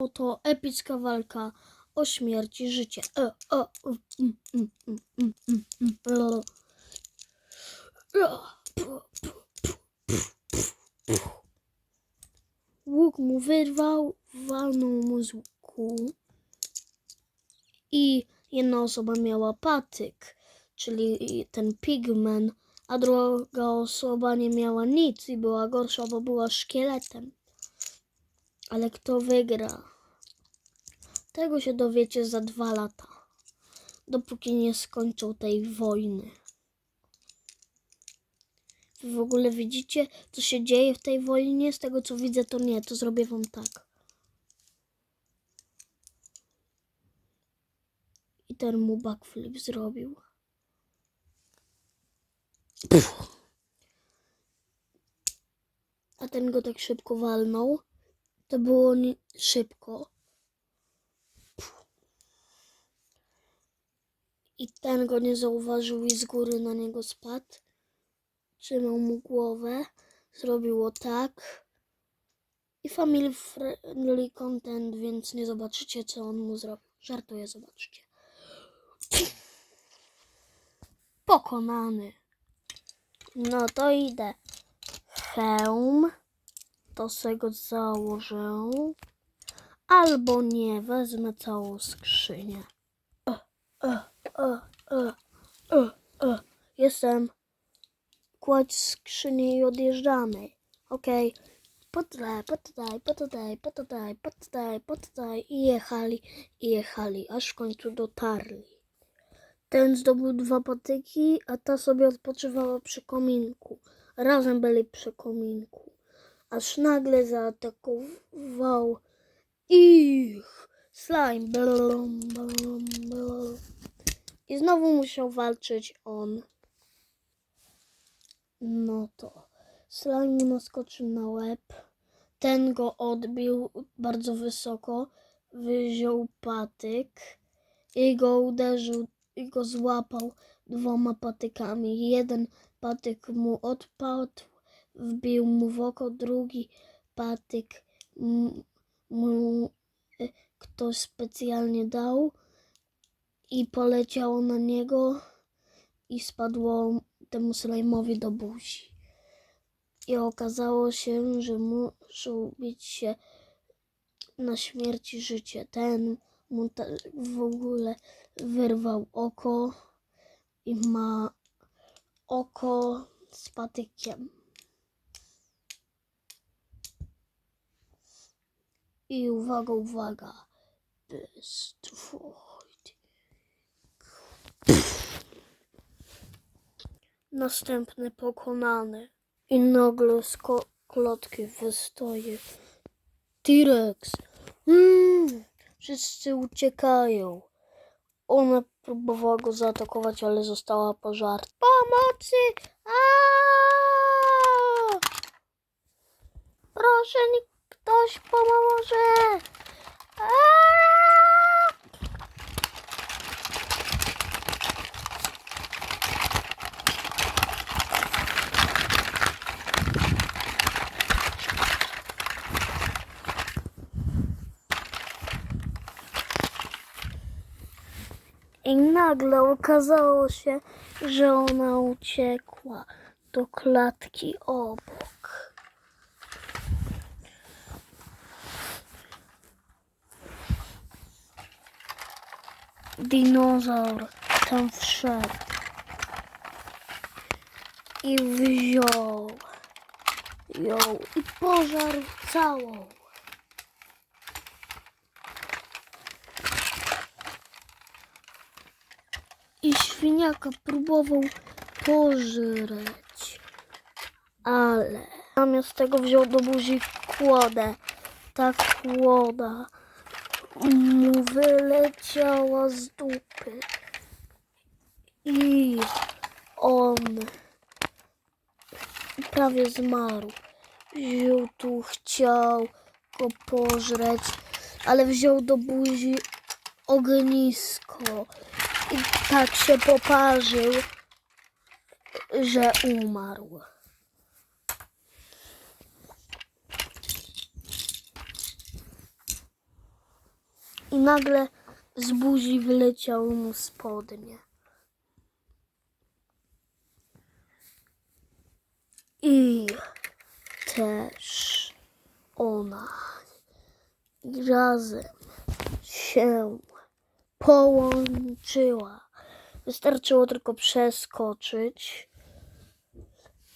Oto epicka walka o śmierć i życie. E, u, mm, mm, mm. Łuk mu wyrwał, walnął mu z łuku i jedna osoba miała patyk, czyli ten pigmen, a druga osoba nie miała nic i była gorsza, bo była szkieletem. Ale kto wygra? Tego się dowiecie za dwa lata. Dopóki nie skończą tej wojny. Wy w ogóle widzicie, co się dzieje w tej wojnie? Z tego co widzę, to nie. To zrobię wam tak. I ten mu backflip zrobił. A ten go tak szybko walnął. To było szybko. I ten go nie zauważył i z góry na niego spadł. Trzymał mu głowę. Zrobiło tak. I family friendly content, więc nie zobaczycie, co on mu zrobił. Żartuję, zobaczcie. Pokonany. No to idę. Hełm. To se go założę. Albo nie, wezmę całą skrzynię. E, e, e. Jestem. Kładź skrzynię i odjeżdżamy. Okej. Poddaj, poddaj, poddaj, poddaj, poddaj, poddaj. I jechali, i jechali, aż w końcu dotarli. Ten zdobył dwa patyki, a ta sobie odpoczywała przy kominku. Razem byli przy kominku. Aż nagle zaatakował ich slime. Blum, blum, blum. I znowu musiał walczyć on. No to slime naskoczył na łeb. Ten go odbił bardzo wysoko. Wyziął patyk i go uderzył i go złapał dwoma patykami. Jeden patyk mu odpadł, wbił mu w oko, drugi patyk mu e, ktoś specjalnie dał i poleciało na niego i spadło temu slajmowi do buzi. I okazało się, że muszą bić się na śmierć i życie. Ten mu w ogóle wyrwał oko i ma oko z patykiem. I uwaga, uwaga. Destroyed. Następny pokonany. I nagle z klotki wystaje T-Rex. Mm, wszyscy uciekają. Ona próbowała go zaatakować, ale została pożarta. Pomocy! Aaaa! Proszę, niech ktoś pomoże! I nagle okazało się, że ona uciekła do klatki obok. Dinozaur tam wszedł i wziął ją i pożarł całą. i świniaka próbował pożreć, ale zamiast tego wziął do buzi kłodę. Ta kłoda mu wyleciała z dupy i on prawie zmarł. Wziął tu, chciał go pożreć, ale wziął do buzi ognisko i tak się poparzył, że umarł. I nagle z buzi wyleciały mu spodnie. I też ona i razem się połączyła. Wystarczyło tylko przeskoczyć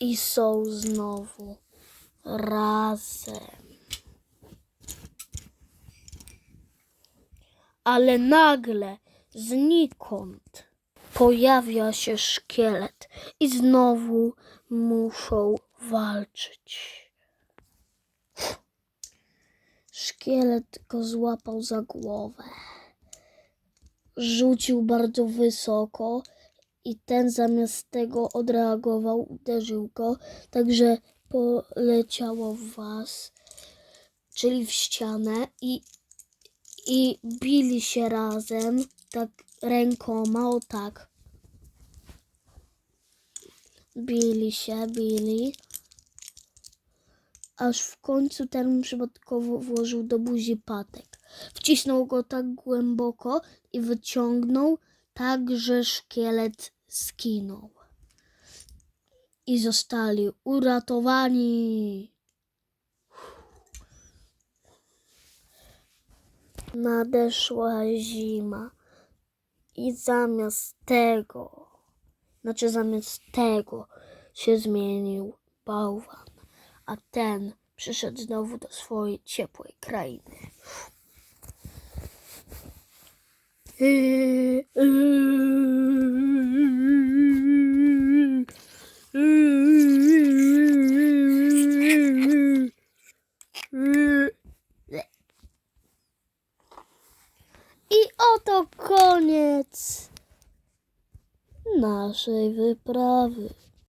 i są znowu razem. Ale nagle znikąd pojawia się szkielet i znowu muszą walczyć. Szkielet go złapał za głowę. Rzucił bardzo wysoko i ten zamiast tego odreagował, uderzył go, także poleciało w was, czyli w ścianę i, i bili się razem, tak rękoma, o tak. Bili się, bili aż w końcu ten przypadkowo włożył do buzi patek. Wcisnął go tak głęboko i wyciągnął tak, że szkielet skinął. I zostali uratowani. Nadeszła zima i zamiast tego, znaczy zamiast tego się zmienił bałwan a ten przyszedł znowu do swojej ciepłej krainy. I oto koniec naszej wyprawy.